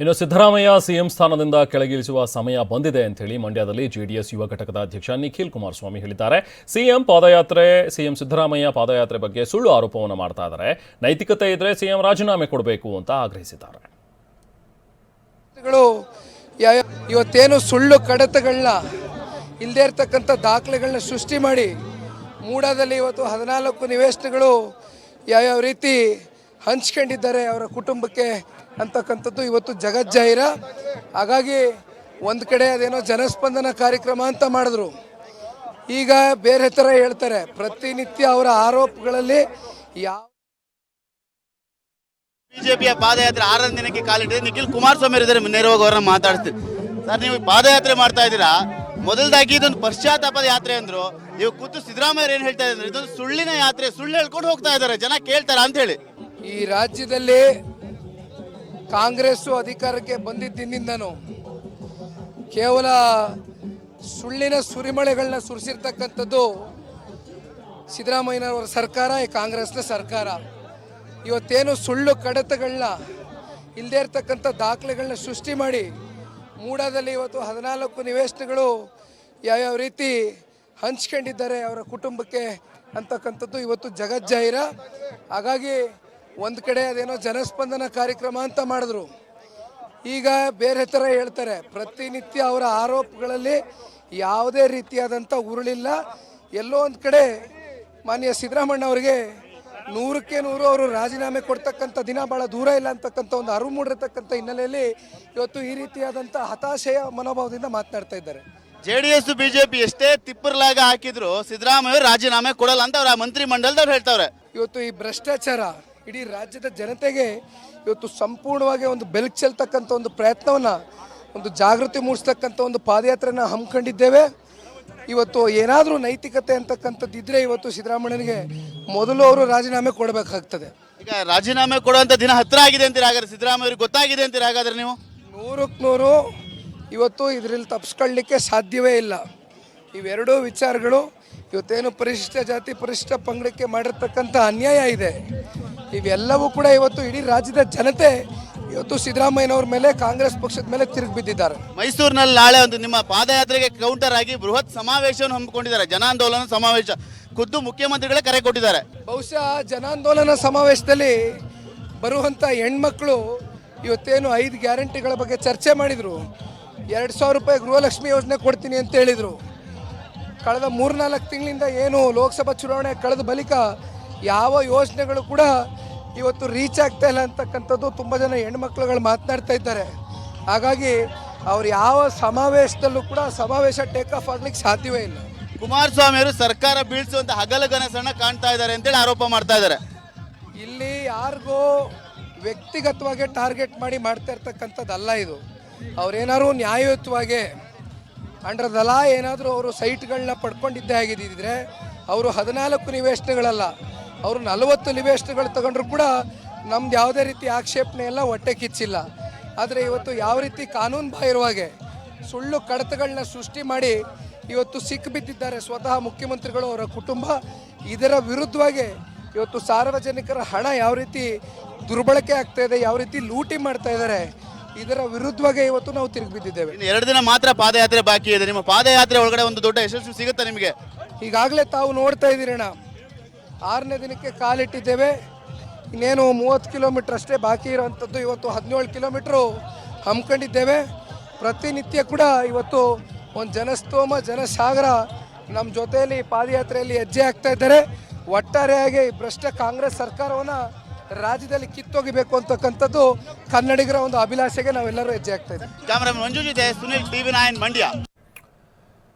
ಇನ್ನು ಸಿದ್ದರಾಮಯ್ಯ ಸಿಎಂ ಸ್ಥಾನದಿಂದ ಕೆಳಗಿಳಿಸುವ ಸಮಯ ಬಂದಿದೆ ಅಂತ ಹೇಳಿ ಮಂಡ್ಯದಲ್ಲಿ ಜೆಡಿಎಸ್ ಯುವ ಘಟಕದ ಅಧ್ಯಕ್ಷ ನಿಖಿಲ್ ಕುಮಾರಸ್ವಾಮಿ ಹೇಳಿದ್ದಾರೆ. ಸಿಎಂ ಪಾದಯಾತ್ರೆ, ಸಿಎಂ ಸಿದ್ದರಾಮಯ್ಯ ಪಾದಯಾತ್ರೆ ಬಗ್ಗೆ ಸುಳ್ಳು ಆರೋಪವನ್ನು ಮಾಡ್ತಾ ಇದ್ದಾರೆ. ನೈತಿಕತೆ ಇದ್ರೆ ಸಿಎಂ ರಾಜೀನಾಮೆ ಕೊಡಬೇಕು ಅಂತ ಆಗ್ರಹಿಸಿದ್ದಾರೆ. ಇವತ್ತೇನು ಸುಳ್ಳು ಕಡತಗಳನ್ನ ಇಲ್ಲದೆ ಇರತಕ್ಕಂಥ ದಾಖಲೆಗಳನ್ನ ಸೃಷ್ಟಿ ಮಾಡಿ, ಮೂಡಾದಲ್ಲಿ ಇವತ್ತು ಹದಿನಾಲ್ಕು ನಿವೇಶನಗಳು ಯಾವ್ಯಾವ ರೀತಿ ಹಂಚ್ಕೊಂಡಿದ್ದಾರೆ ಅವರ ಕುಟುಂಬಕ್ಕೆ ಅಂತಕ್ಕಂಥದ್ದು ಇವತ್ತು ಜಗಜ್ಜಾಹಿರ ಹಾಗಾಗಿ ಒಂದು ಕಡೆ ಅದೇನೋ ಜನಸ್ಪಂದನ ಕಾರ್ಯಕ್ರಮ ಅಂತ ಮಾಡಿದ್ರು. ಈಗ ಬೇರೆ ಥರ ಹೇಳ್ತಾರೆ ಪ್ರತಿನಿತ್ಯ ಅವರ ಆರೋಪಗಳಲ್ಲಿ ಯಾವ ಬಿಜೆಪಿಯ ಪಾದಯಾತ್ರೆ ಆರನೇ ದಿನಕ್ಕೆ ಕಾಲಿಟ್ಟಿದೆ ನಿಖಿಲ್ ಕುಮಾರಸ್ವಾಮಿ ಇದ್ದಾರೆ ನೇರವಾಗಿ ಅವರನ್ನ ಮಾತಾಡ್ತೀವಿ ಸರ್ ನೀವು ಪಾದಯಾತ್ರೆ ಮಾಡ್ತಾ ಇದ್ದೀರಾ? ಮೊದಲದಾಗಿ ಇದೊಂದು ಪಶ್ಚಾತ್ತಾಪದ ಯಾತ್ರೆ ಅಂದ್ರು ನೀವು ಕೂತು ಸಿದ್ದರಾಮಯ್ಯ ಏನ್ ಹೇಳ್ತಾ ಇದ್ದಾರೆ? ಇದೊಂದು ಸುಳ್ಳಿನ ಯಾತ್ರೆ ಸುಳ್ಳು ಹೇಳ್ಕೊಂಡು ಹೋಗ್ತಾ ಇದ್ದಾರೆ ಜನ ಕೇಳ್ತಾರ ಅಂತ ಹೇಳಿ. ಈ ರಾಜ್ಯದಲ್ಲಿ ಕಾಂಗ್ರೆಸ್ಸು ಅಧಿಕಾರಕ್ಕೆ ಬಂದಿದ್ದಿನಿಂದನು ಕೇವಲ ಸುಳ್ಳಿನ ಸುರಿಮಳೆಗಳನ್ನ ಸುರಿಸಿರ್ತಕ್ಕಂಥದ್ದು ಸಿದ್ದರಾಮಯ್ಯನವರ ಸರ್ಕಾರ, ಈ ಕಾಂಗ್ರೆಸ್ನ ಸರ್ಕಾರ. ಇವತ್ತೇನು ಸುಳ್ಳು ಕಡತಗಳನ್ನ ಇಲ್ಲದೇ ಇರ್ತಕ್ಕಂಥ ದಾಖಲೆಗಳನ್ನ ಸೃಷ್ಟಿ ಮಾಡಿ ಮೂಡಾದಲ್ಲಿ ಇವತ್ತು ಹದಿನಾಲ್ಕು ನಿವೇಶನಗಳು ಯಾವ್ಯಾವ ರೀತಿ ಹಂಚ್ಕೊಂಡಿದ್ದಾರೆ ಅವರ ಕುಟುಂಬಕ್ಕೆ ಅಂತಕ್ಕಂಥದ್ದು ಇವತ್ತು ಜಗಜ್ಜಾಹಿರ. ಹಾಗಾಗಿ ಒಂದು ಕಡೆ ಅದೇನೋ ಜನಸ್ಪಂದನ ಕಾರ್ಯಕ್ರಮ ಅಂತ ಮಾಡಿದ್ರು. ಈಗ ಬೇರೆ ಥರ ಹೇಳ್ತಾರೆ. ಪ್ರತಿನಿತ್ಯ ಅವರ ಆರೋಪಗಳಲ್ಲಿ ಯಾವುದೇ ರೀತಿಯಾದಂಥ ಉರುಳಿಲ್ಲ. ಎಲ್ಲೋ ಒಂದು ಕಡೆ ಮಾನ್ಯ ಸಿದ್ದರಾಮಣ್ಣ ಅವರಿಗೆ ನೂರಕ್ಕೆ ನೂರು ಅವರು ರಾಜೀನಾಮೆ ಕೊಡ್ತಕ್ಕಂಥ ದಿನ ಭಾಳ ದೂರ ಇಲ್ಲ ಅಂತಕ್ಕಂಥ ಒಂದು ಅರಿವು ಮೂಡಿರತಕ್ಕಂಥ ಹಿನ್ನೆಲೆಯಲ್ಲಿ ಇವತ್ತು ಈ ರೀತಿಯಾದಂಥ ಹತಾಶೆಯ ಮನೋಭಾವದಿಂದ ಮಾತನಾಡ್ತಾ ಇದ್ದಾರೆ. ಜೆ ಡಿ ಎಸ್ ಬಿಜೆಪಿ ಎಷ್ಟೇ ತಿಪ್ಪರ್ಲಾಗ ಹಾಕಿದ್ರು ಸಿದ್ದರಾಮಯ್ಯ ರಾಜೀನಾಮೆ ಕೊಡಲ್ಲ ಅಂತ ಅವ್ರ ಮಂತ್ರಿ ಮಂಡಲದವ್ರು ಹೇಳ್ತಾವ್ರೆ. ಇವತ್ತು ಈ ಭ್ರಷ್ಟಾಚಾರ ಇಡೀ ರಾಜ್ಯದ ಜನತೆಗೆ ಇವತ್ತು ಸಂಪೂರ್ಣವಾಗಿ ಒಂದು ಬೆಳಕು ಚೆಲ್ತಕ್ಕಂಥ ಒಂದು ಪ್ರಯತ್ನವನ್ನ ಒಂದು ಜಾಗೃತಿ ಮೂಡಿಸ್ತಕ್ಕಂಥ ಒಂದು ಪಾದಯಾತ್ರೆಯನ್ನು ಹಮ್ಮಿಕೊಂಡಿದ್ದೇವೆ. ಇವತ್ತು ಏನಾದರೂ ನೈತಿಕತೆ ಅಂತಕ್ಕಂಥದ್ದು ಇದ್ದರೆ ಇವತ್ತು ಸಿದ್ದರಾಮಯ್ಯನಿಗೆ ಮೊದಲು ಅವರು ರಾಜೀನಾಮೆ ಕೊಡಬೇಕಾಗ್ತದೆ. ಈಗ ರಾಜೀನಾಮೆ ಕೊಡುವಂಥ ದಿನ ಹತ್ತಿರ ಆಗಿದೆ ಅಂತೀರಿ ಹಾಗಾದ್ರೆ? ಸಿದ್ದರಾಮಯ್ಯ ಅವ್ರಿಗೆ ಗೊತ್ತಾಗಿದೆ ಅಂತೀರಿ ಹಾಗಾದ್ರೆ ನೀವು? ನೂರಕ್ಕೆ ನೂರು ಇವತ್ತು ಇದರಲ್ಲಿ ತಪ್ಪಿಸ್ಕೊಳ್ಳಿಕ್ಕೆ ಸಾಧ್ಯವೇ ಇಲ್ಲ. ಇವೆರಡೂ ವಿಚಾರಗಳು ಇವತ್ತೇನು ಪರಿಶಿಷ್ಟ ಜಾತಿ ಪರಿಶಿಷ್ಟ ಪಂಗಡಕ್ಕೆ ಮಾಡಿರ್ತಕ್ಕಂಥ ಅನ್ಯಾಯ ಇದೆ. ಇವೆಲ್ಲವೂ ಕೂಡ ಇವತ್ತು ಇಡೀ ರಾಜ್ಯದ ಜನತೆ ಇವತ್ತು ಸಿದ್ದರಾಮಯ್ಯನವ್ರ ಮೇಲೆ ಕಾಂಗ್ರೆಸ್ ಪಕ್ಷದ ಮೇಲೆ ತಿರುಗಿ ಬಿದ್ದಿದ್ದಾರೆ. ಮೈಸೂರಿನಲ್ಲಿ ನಾಳೆ ಒಂದು ನಿಮ್ಮ ಪಾದಯಾತ್ರೆಗೆ ಕೌಂಟರ್ ಆಗಿ ಬೃಹತ್ ಸಮಾವೇಶವನ್ನು ಹಮ್ಮಿಕೊಂಡಿದ್ದಾರೆ. ಜನಾಂದೋಲನ ಸಮಾವೇಶ. ಖುದ್ದು ಮುಖ್ಯಮಂತ್ರಿಗಳೇ ಕರೆ ಕೊಟ್ಟಿದ್ದಾರೆ. ಬಹುಶಃ ಜನಾಂದೋಲನ ಸಮಾವೇಶದಲ್ಲಿ ಬರುವಂಥ ಹೆಣ್ಮಕ್ಳು ಇವತ್ತೇನು ಐದು ಗ್ಯಾರಂಟಿಗಳ ಬಗ್ಗೆ ಚರ್ಚೆ ಮಾಡಿದರು. ಎರಡು ಸಾವಿರ ರೂಪಾಯಿ ಗೃಹಲಕ್ಷ್ಮಿ ಯೋಜನೆ ಕೊಡ್ತೀನಿ ಅಂತ ಹೇಳಿದರು. ಕಳೆದ ಮೂರ್ನಾಲ್ಕು ತಿಂಗಳಿಂದ ಏನು ಲೋಕಸಭಾ ಚುನಾವಣೆ ಕಳೆದ ಬಳಿಕ ಯಾವ ಯೋಜನೆಗಳು ಕೂಡ ಇವತ್ತು ರೀಚ್ ಆಗ್ತಾ ಇಲ್ಲ ಅಂತಕ್ಕಂಥದ್ದು ತುಂಬ ಜನ ಹೆಣ್ಮಕ್ಳುಗಳು ಮಾತನಾಡ್ತಾ ಇದ್ದಾರೆ. ಹಾಗಾಗಿ ಅವ್ರು ಯಾವ ಸಮಾವೇಶದಲ್ಲೂ ಕೂಡ ಸಮಾವೇಶ ಟೇಕ್ ಆಫ್ ಆಗ್ಲಿಕ್ಕೆ ಸಾಧ್ಯವೇ ಇಲ್ಲ. ಕುಮಾರಸ್ವಾಮಿ ಅವರು ಸರ್ಕಾರ ಬೀಳಿಸುವಂತ ಹಗಲಗನಸನ್ನ ಕಾಣ್ತಾ ಇದ್ದಾರೆ ಅಂತೇಳಿ ಆರೋಪ ಮಾಡ್ತಾ ಇದ್ದಾರೆ. ಇಲ್ಲಿ ಯಾರಿಗೂ ವ್ಯಕ್ತಿಗತವಾಗಿ ಟಾರ್ಗೆಟ್ ಮಾಡಿ ಮಾಡ್ತಾ ಇರ್ತಕ್ಕಂಥದ್ದಲ್ಲ ಇದು. ಅವ್ರೇನಾದ್ರು ನ್ಯಾಯಯುತವಾಗಿ ಅಂಡರ್ ದಲಾ ಏನಾದರೂ ಅವರು ಸೈಟ್ಗಳನ್ನ ಪಡ್ಕೊಂಡಿದ್ದೇ ಆಗಿದ್ದಿದ್ರೆ ಅವರು ಹದಿನಾಲ್ಕು ನಿವೇಶನಗಳಲ್ಲ ಅವರು ನಲವತ್ತು ಲಿವೇಸ್ಟ್ಗಳು ತಗೊಂಡ್ರು ಕೂಡ ನಮ್ದು ಯಾವುದೇ ರೀತಿ ಆಕ್ಷೇಪಣೆ ಎಲ್ಲ ಹೊಟ್ಟೆ ಕಿಚ್ಚಿಲ್ಲ. ಆದರೆ ಇವತ್ತು ಯಾವ ರೀತಿ ಕಾನೂನು ಬಾಹಿರವಾಗೆ ಸುಳ್ಳು ಕಡತಗಳನ್ನ ಸೃಷ್ಟಿ ಮಾಡಿ ಇವತ್ತು ಸಿಕ್ಕಿಬಿದ್ದಿದ್ದಾರೆ ಸ್ವತಃ ಮುಖ್ಯಮಂತ್ರಿಗಳು ಅವರ ಕುಟುಂಬ ಇದರ ವಿರುದ್ಧವಾಗಿ ಇವತ್ತು ಸಾರ್ವಜನಿಕರ ಹಣ ಯಾವ ರೀತಿ ದುರ್ಬಳಕೆ ಆಗ್ತಾ ಇದೆ ಯಾವ ರೀತಿ ಲೂಟಿ ಮಾಡ್ತಾ ಇದ್ದಾರೆ ಇದರ ವಿರುದ್ಧವಾಗಿ ಇವತ್ತು ನಾವು ತಿರುಗಿ ಬಿದ್ದಿದ್ದೇವೆ. ಇನ್ನು ಎರಡು ದಿನ ಮಾತ್ರ ಪಾದಯಾತ್ರೆ ಬಾಕಿ ಇದೆ. ನಿಮ್ಮ ಪಾದಯಾತ್ರೆ ಒಳಗಡೆ ಒಂದು ದೊಡ್ಡ ಯಶಸ್ಸು ಸಿಗುತ್ತೆ ನಿಮಗೆ? ಈಗಾಗಲೇ ತಾವು ನೋಡ್ತಾ ಇದ್ದೀರಣ್ಣ. ಆರನೇ ದಿನಕ್ಕೆ ಕಾಲಿಟ್ಟಿದ್ದೇವೆ. ಇನ್ನೇನು ಮೂವತ್ತು ಕಿಲೋಮೀಟ್ರ್ ಅಷ್ಟೇ ಬಾಕಿ ಇರೋವಂಥದ್ದು. ಇವತ್ತು ಹದಿನೇಳು ಕಿಲೋಮೀಟ್ರು ಹಮ್ಮಿಕೊಂಡಿದ್ದೇವೆ. ಪ್ರತಿನಿತ್ಯ ಕೂಡ ಇವತ್ತು ಒಂದು ಜನಸ್ತೋಮ, ಜನಸಾಗರ ನಮ್ಮ ಜೊತೆಯಲ್ಲಿ ಪಾದಯಾತ್ರೆಯಲ್ಲಿ ಹೆಜ್ಜೆ ಆಗ್ತಾ ಇದ್ದಾರೆ. ಒಟ್ಟಾರೆಯಾಗಿ ಭ್ರಷ್ಟ ಕಾಂಗ್ರೆಸ್ ಸರ್ಕಾರವನ್ನು ರಾಜ್ಯದಲ್ಲಿ ಕಿತ್ತೊಗಿಬೇಕು ಅಂತಕ್ಕಂಥದ್ದು ಕನ್ನಡಿಗರ ಒಂದು ಅಭಿಲಾಷೆಗೆ ನಾವೆಲ್ಲರೂ ಹೆಜ್ಜೆ ಆಗ್ತಾ ಇದ್ದೀವಿ. ಕ್ಯಾಮರಾಮನ್ ಮಂಜು ಜೊತೆ ಸುನಿಲ್, ಟಿವಿ ಮಂಡ್ಯ.